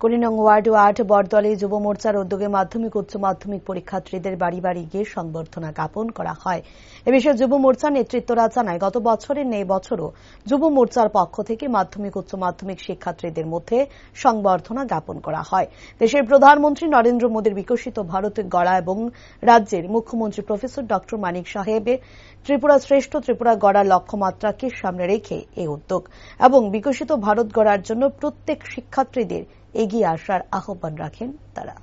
করিনং word word বরদলে যুব মোর্চার উদ্যোগে মাধ্যমিক উচ্চ মাধ্যমিক পরীক্ষার্থীদের বাড়ি বাড়ি গিয়ে সংবর্ধনা জ্ঞাপন করা হয়। এ বিষয়ে যুব মোর্চার নেতৃত্বরা জানায়, গত বছরের নেই বছরও যুব মোর্চার পক্ষ থেকে মাধ্যমিক উচ্চ মাধ্যমিক শিক্ষার্থীদের মধ্যে সংবর্ধনা জ্ঞাপন করা হয়। দেশের প্রধানমন্ত্রী নরেন্দ্র মোদীর বিকশিত ভারতের গড়া এবং রাজ্যের মুখ্যমন্ত্রী প্রফেসর ডক্টর মানিক সাহেবের ত্রিপুরা শ্রেষ্ঠ ত্রিপুরা গড়ার লক্ষ্যমাত্রাকে সামনে রেখে এই উদ্যোগ এবং বিকশিত ভারত গড়ার জন্য প্রত্যেক শিক্ষার্থীদের এগিয়ে আসার আহ্বান রাখেন তারা।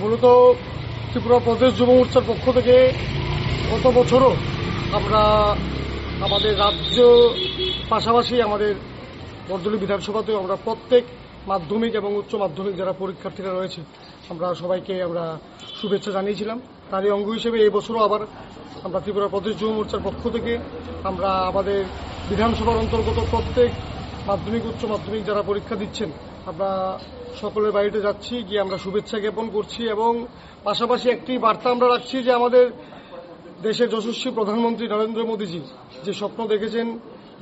মূলত ত্রিপুরা প্রদেশ যুব মোর্চার পক্ষ থেকে গত বছরও আমরা আমাদের রাজ্য পাশাপাশি আমাদের বর্দলী বিধানসভাতেও আমরা প্রত্যেক মাধ্যমিক এবং উচ্চ মাধ্যমিক যারা পরীক্ষার্থীরা রয়েছে আমরা সবাইকে আমরা শুভেচ্ছা জানিয়েছিলাম। তারই অঙ্গ হিসেবে এই বছরও আবার আমরা ত্রিপুরা প্রদেশ যুব মোর্চার পক্ষ থেকে আমরা আমাদের বিধানসভার অন্তর্গত প্রত্যেক মাধ্যমিক, উচ্চ মাধ্যমিক যারা পরীক্ষা দিচ্ছেন, আমরা সকলের বাড়িতে যাচ্ছি, গিয়ে আমরা শুভেচ্ছা জ্ঞাপন করছি এবং পাশাপাশি একটি বার্তা আমরা রাখছি যে আমাদের দেশের যশস্বী প্রধানমন্ত্রী নরেন্দ্র মোদীজি যে স্বপ্ন দেখেছেন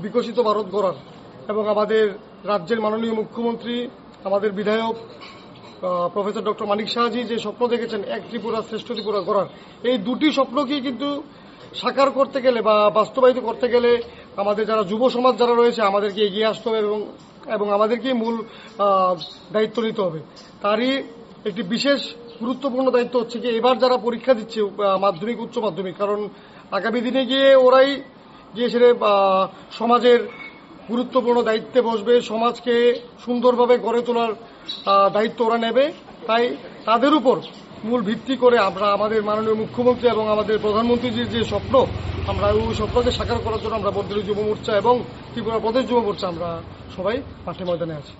বিকশিত ভারত গড়ার এবং আমাদের রাজ্যের মাননীয় মুখ্যমন্ত্রী, আমাদের বিধায়ক প্রফেসর ডক্টর মানিক শাহজি যে স্বপ্ন দেখেছেন এক ত্রিপুরা শ্রেষ্ঠ ত্রিপুরা গড়ার। এই দুটি স্বপ্নকেই কিন্তু সাকার করতে গেলে বা বাস্তবায়িত করতে গেলে আমাদের যারা যুব সমাজ যারা রয়েছে, আমাদেরকে এগিয়ে আসতে হবে এবং এবং আমাদেরকেই মূল দায়িত্ব নিতে হবে। তারই একটি বিশেষ গুরুত্বপূর্ণ দায়িত্ব হচ্ছে কি, এবার যারা পরীক্ষা দিচ্ছে মাধ্যমিক, উচ্চ মাধ্যমিক, কারণ আগামী দিনে গিয়ে ওরাই গিয়ে সেরে সমাজের গুরুত্বপূর্ণ দায়িত্বে বসবে, সমাজকে সুন্দরভাবে গড়ে তোলার দায়িত্ব ওরা নেবে। তাই তাদের উপর মূল ভিত্তি করে আমরা আমাদের মাননীয় মুখ্যমন্ত্রী এবং আমাদের প্রধানমন্ত্রীজির যে স্বপ্ন, আমরা ওই স্বপ্নকে সাকার করার জন্য আমরা বর্দলী যুব মোর্চা এবং ত্রিপুরা প্রদেশ যুব মোর্চা আমরা সবাই মাঠে ময়দানে আছি।